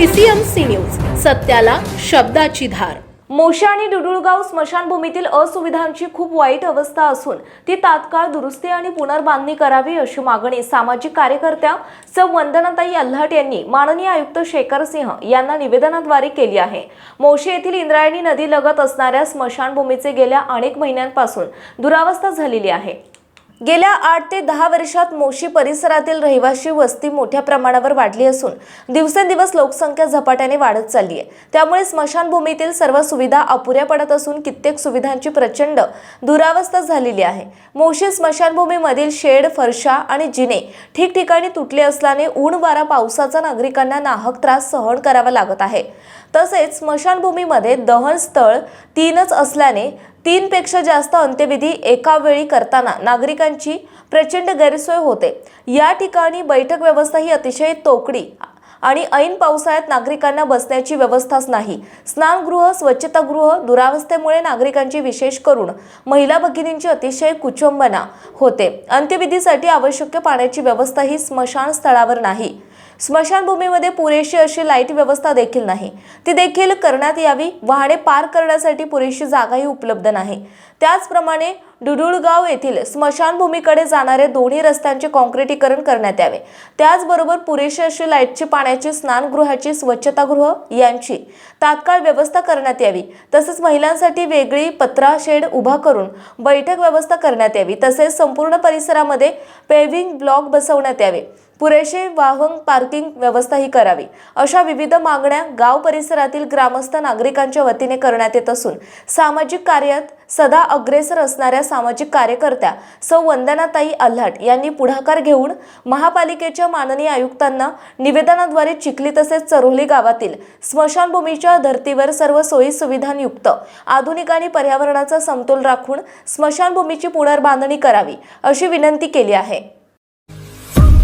PCMC news सत्याला शब्दाची धार. मोशा आणि डुडुळगाव स्मशानभूमीतील असुविधांची खूप वाईट अवस्था असून ती तात्काळ दुरुस्ती आणि पुनर्बांधणी करावी अशी मागणी सामाजिक कार्यकर्त्या सौ. वंदनाताई अल्हाट यांनी माननीय आयुक्त शेखर सिंह यांना निवेदनाद्वारे केली आहे. मोशे येथील इंद्रायणी नदी लगत असणाऱ्या स्मशानभूमीचे गेल्या अनेक महिन्यांपासून दुरावस्था झालेली आहे. गेल्या आठ ते दहा वर्षात मोशी परिसरातील रहिवासी वस्ती मोठ्या प्रमाणावर वाढली असून दिवसेंदिवस लोकसंख्या झपाट्याने वाढत चालली आहे. त्यामुळे स्मशानभूमीतील सर्व सुविधा अपुऱ्या पडत असून कित्येक सुविधांची प्रचंड दुरावस्था झालेली आहे. मोशी स्मशानभूमीमधील शेड फरशा आणि जिने ठिकठिकाणी तुटले असल्याने ऊन वारा पावसाचा नागरिकांना नाहक त्रास सहन करावा लागत आहे. तसेच स्मशानभूमीमध्ये दहन स्थळ तीनच असल्याने तीनपेक्षा जास्त अंत्यविधी एका वेळी करताना नागरिकांची प्रचंड गैरसोय होते. या ठिकाणी बैठक व्यवस्था ही अतिशय तोकडी आणि ऐन पावसाळ्यात नागरिकांना बसण्याची व्यवस्थाच नाही. स्नानगृह स्वच्छतागृह दुरावस्थेमुळे नागरिकांची विशेष करून महिला भगिनींची अतिशय कुचंबना होते. अंत्यविधीसाठी आवश्यक पाण्याची व्यवस्था ही स्मशान स्थळावर नाही. स्मशानभूमीमध्ये पुरेशी अशी लाइट व्यवस्था देखील नाही. ती देखील करण्यात यावी वाहने पार करण्यासाठी पुरेशी जागाही उपलब्ध नाही. त्याचप्रमाणे डुडुळगाव येथील स्मशानभूमीकडे जाणारे दोन्ही रस्त्यांचे काँक्रिटीकरण करण्यात यावे. त्याचबरोबर पुरेशी अशी लाईटची पाण्याची स्नानगृहाची स्वच्छतागृह यांची तात्काळ व्यवस्था करण्यात यावी. तसेच महिलांसाठी वेगळी पत्रा शेड उभा करून बैठक व्यवस्था करण्यात यावी. तसेच संपूर्ण परिसरामध्ये पेव्हिंग ब्लॉक बसवण्यात यावे. पुरेसे वाहन पार्किंग व्यवस्थाही करावी. अशा विविध मागण्या गाव परिसरातील ग्रामस्थ नागरिकांच्या वतीने करण्यात येत असून सामाजिक कार्यात सदा अग्रेसर असणाऱ्या सामाजिक कार्यकर्त्या सौ. वंदनाताई आल्हाट यांनी पुढाकार घेऊन महापालिकेच्या माननीय आयुक्तांना निवेदनाद्वारे चिखली तसेच चरोली गावातील स्मशानभूमीच्या धर्तीवर सर्व सोयी सुविधांयुक्त आधुनिक आणि पर्यावरणाचा समतोल राखून स्मशानभूमीची पुनर्बांधणी करावी अशी विनंती केली आहे.